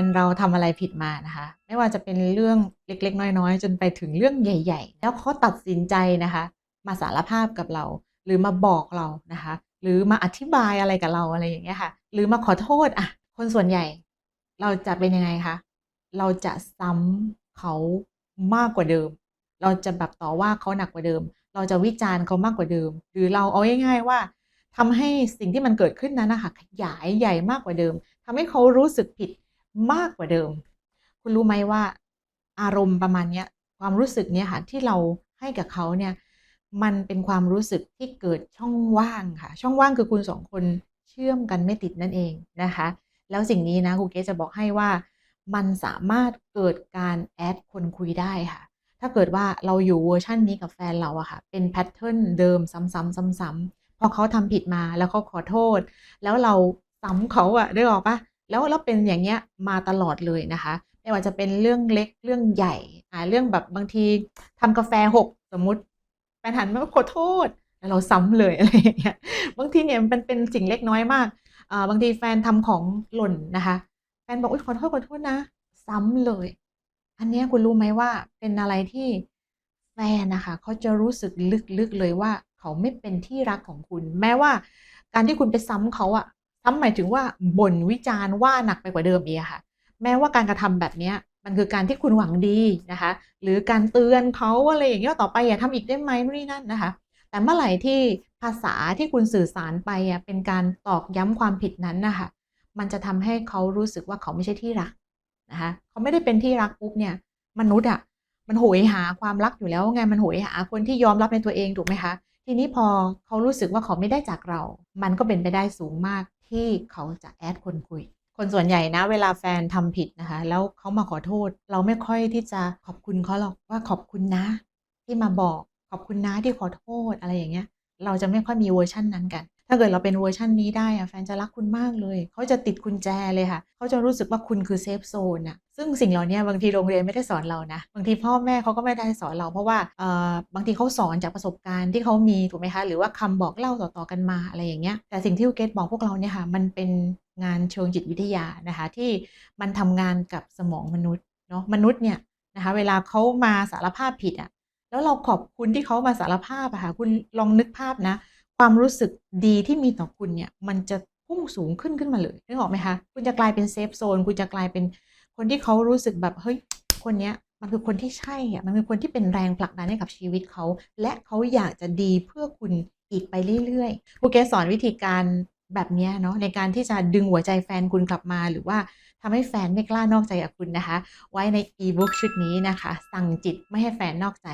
นเราทำอะไรผิดมานะคะ ไม่ว่าจะเป็นเรื่องเล็กๆ น้อยๆ จนไปถึงเรื่องใหญ่ ๆ แล้วเขาตัดสินใจนะคะ มาสารภาพกับเรา หรือมาบอกเรานะคะ หรือมาอธิบายอะไรกับเราอะไรอย่างเงี้ยค่ะ หรือมาขอโทษอะ คนส่วนใหญ่ เราจะเป็นยังไงคะเราจะซ้ำเขามากกว่าเดิม เราจะแบบต่อว่าเขาหนักกว่าเดิม เราจะวิจารณ์เขามากกว่าเดิม หรือเราเอาง่ายๆว่าทำให้สิ่งที่มันเกิดขึ้นนั้นนะคะขยายใหญ่มากกว่าเดิมทำให้เขารู้สึกผิด มากกว่าเดิม คุณรู้ไหมว่า อารมณ์ประมาณเนี้ยความรู้สึกเนี้ยค่ะที่เราให้กับเขาเนี่ยมันเป็นความรู้สึกที่เกิดช่องว่างค่ะ ช่องว่างคือคุณสองคนเชื่อมกันไม่ติดนั่นเองนะคะ แล้วสิ่งนี้นะครูเกจะบอกให้ว่ามันสามารถเกิดการแอดคนคุยได้ค่ะ ถ้าเกิดว่าเราอยู่เวอร์ชันนี้กับแฟนเราอะค่ะ เป็นแพทเทิร์นเดิมซ้ำๆซ้ำๆพอเขาทำผิดมาแล้วเขาขอโทษ แล้วเราซ้ำเขาอะได้ออปะ แล้วแล้วเป็นอย่างเงี้ยมาตลอดเลยนะคะ ไม่ว่าจะเป็นเรื่องเล็กเรื่องใหญ่อ่าเรื่องแบบบางทีทำกาแฟหกสมมุติแฟนหันมาขอโทษแล้วเราซ้ำเลยอะไรอย่างเงี้ยบางทีเนี่ยมันเป็นสิ่งเล็กน้อยมากอ่าบางทีแฟนทำของหล่นนะคะ แฟนบอกอุ๊ยขอโทษขอโทษนะ ซ้ำเลย อันเนี้ยคุณรู้ไหมว่าเป็นอะไรที่แฟนนะคะเขาจะรู้สึกลึกๆเลยว่าเขาไม่เป็นที่รักของคุณ แม้ว่าการที่คุณไปซ้ำเขาอะ ซ้ำหมายถึงว่าบ่นวิจารณ์ว่าหนักไปกว่าเดิมอีกอะค่ะ แม้ว่าการกระทำแบบนี้มันคือการที่คุณหวังดีนะคะ หรือการเตือนเขาอะไรอย่างเงี้ยต่อไปอย่าทำอีกได้ไหมนู่นนี่นั่นนะคะ แต่เมื่อไหร่ที่ภาษาที่คุณสื่อสารไปอะเป็นการตอกย้ำความผิดนั้นนะคะมันจะทำให้เขารู้สึกว่าเขาไม่ใช่ที่รักนะคะเขาไม่ได้เป็นที่รักปุ๊บเนี่ย มนุษย์อะมันโหยหาความรักอยู่แล้วไงมันโหยหาคนที่ยอมรับในตัวเองถูกไหมคะ ทีนี้พอเขารู้สึกว่าเขาไม่ได้จากเรา มันก็เป็นไปได้สูงมาก ที่เขาจะแอดคนคุย คนส่วนใหญ่นะ เวลาแฟนทำผิดนะคะ แล้วเขามาขอโทษ เราไม่ค่อยที่จะขอบคุณเขาหรอกว่าขอบคุณนะ ที่มาบอกขอบคุณนะที่ขอโทษอะไรอย่างเงี้ย เราจะไม่ค่อยมีเวอร์ชั่นนั้นกัน ถ้าเกิดเราเป็นเวอร์ชันนี้ได้อะแฟนจะรักคุณมากเลย เขาจะติดกุญแจเลยค่ะ เขาจะรู้สึกว่าคุณคือเซฟโซนอะซึ่งสิ่งเหล่านี้บางทีโรงเรียนไม่ได้สอนเรานะ บางทีพ่อแม่เขาก็ไม่ได้สอนเราเพราะว่าเอ่อบางทีเขาสอนจากประสบการณ์ที่เขามีถูกไหมคะ หรือว่าคำบอกเล่าต่อๆกันมาอะไรอย่างเงี้ย แต่สิ่งที่เกตบอกพวกเราเนี่ยค่ะ มันเป็นงานเชิงจิตวิทยานะคะ ที่มันทำงานกับสมองมนุษย์เนาะมนุษย์เนี่ยนะคะเวลาเขามาสารภาพผิดอะแล้วเราขอบคุณที่เขามาสารภาพอะค่ะคุณลองนึกภาพนะ ความรู้สึกดีที่มีต่อคุณเนี่ย มันจะพุ่งสูงขึ้นขึ้นมาเลยนึกออกไหมคะ คุณจะกลายเป็นเซฟโซน คุณจะกลายเป็นคนที่เขารู้สึกแบบเฮ้ย คนเนี้ยมันคือคนที่ใช่อะมันคือคนที่เป็นแรงผลักดันให้กับชีวิตเขา และเขาอยากจะดีเพื่อคุณอีกไปเรื่อยๆครูเกสอนวิธีการแบบเนี้ยเนาะในการที่จะดึงหัวใจแฟนคุณกลับมา หรือว่าทำให้แฟนไม่กล้านอกใจกับคุณนะคะ ไว้ในอีบุ๊กชุดนี้นะคะ สั่งจิตไม่ให้แฟนนอกใจ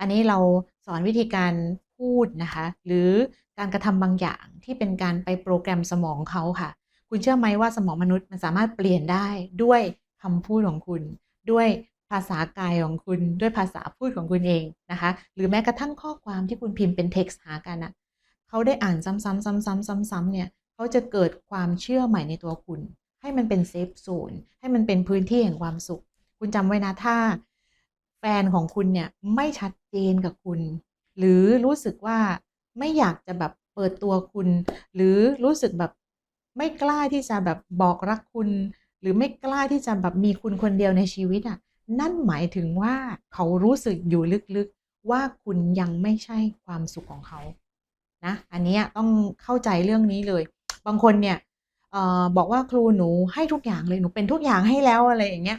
อันนี้เราสอนวิธีการ พูดนะคะ หรือการกระทำบางอย่างที่เป็นการไปโปรแกรมสมองเขาค่ะ คุณเชื่อไหมว่าสมองมนุษย์มันสามารถเปลี่ยนได้ด้วยคำพูดของคุณ ด้วยภาษากายของคุณ ด้วยภาษาพูดของคุณเองนะคะ หรือแม้กระทั่งข้อความที่คุณพิมพ์เป็นเท็กซ์หากันนะเขาได้อ่านซ้ำๆซ้ำๆซ้ำๆเนี่ยเขาจะเกิดความเชื่อใหม่ในตัวคุณ ให้มันเป็นเซฟโซนให้มันเป็นพื้นที่แห่งความสุข คุณจำไว้นะถ้าแฟนของคุณเนี่ยไม่ชัดเจนกับคุณ หรือรู้สึกว่าไม่อยากจะแบบเปิดตัวคุณ หรือรู้สึกแบบไม่กล้าที่จะแบบบอกรักคุณ หรือไม่กล้าที่จะแบบมีคุณคนเดียวในชีวิตอะ่ะนั่นหมายถึงว่าเขารู้สึกอยู่ลึกๆว่าคุณยังไม่ใช่ความสุขของเขานะอันนี้ต้องเข้าใจเรื่องนี้เลย บางคนเนี่ยออบอกว่าครูหนูให้ทุกอย่างเลยหนูเป็นทุกอย่างให้แล้วอะไรอย่างเงี้ย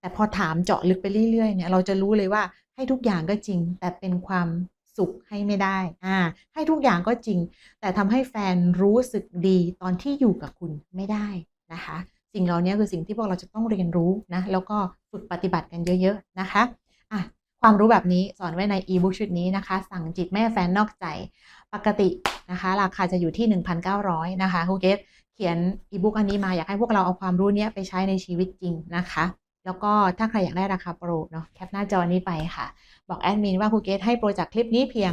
แต่พอถามเจาะลึกไปเรื่อยๆเนี่ยเราจะรู้เลยว่าให้ทุกอย่างก็จริง แต่เป็นความ สุขให้ไม่ได้อ่าให้ทุกอย่างก็จริง แต่ทำให้แฟนรู้สึกดีตอนที่อยู่กับคุณไม่ได้นะคะ สิ่งเหล่านี้คือสิ่งที่พวกเราจะต้องเรียนรู้นะ แล้วก็ฝึกปฏิบัติกันเยอะ ๆ นะคะอะความรู้แบบนี้สอนไว้ในอีบุ๊กชุดนี้นะคะ สั่งจิตแม่แฟนนอกใจ ปกตินะคะ ราคาจะอยู่ที่ 1,900 นะคะครูเกตเขียนอีบุ๊กอันนี้มาอยากให้พวกเราเอาความรู้นี้ไปใช้ในชีวิตจริงนะคะ แล้วก็ถ้าใครอยากได้ราคาโปรเนาะแคปหน้าจอนี้ไปค่ะ บอกแอดมินว่าครูเกตให้โปรจากคลิปนี้เพียง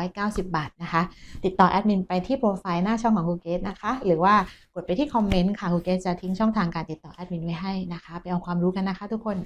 890 บาทนะคะ ติดต่อแอดมินไปที่โปรไฟล์หน้าช่องของครูเกตนะคะ หรือว่ากดไปที่คอมเมนต์ค่ะครูเกตจะทิ้งช่องทางการติดต่อแอดมินไว้ให้นะคะ ไปเอาความรู้กันนะคะทุกคน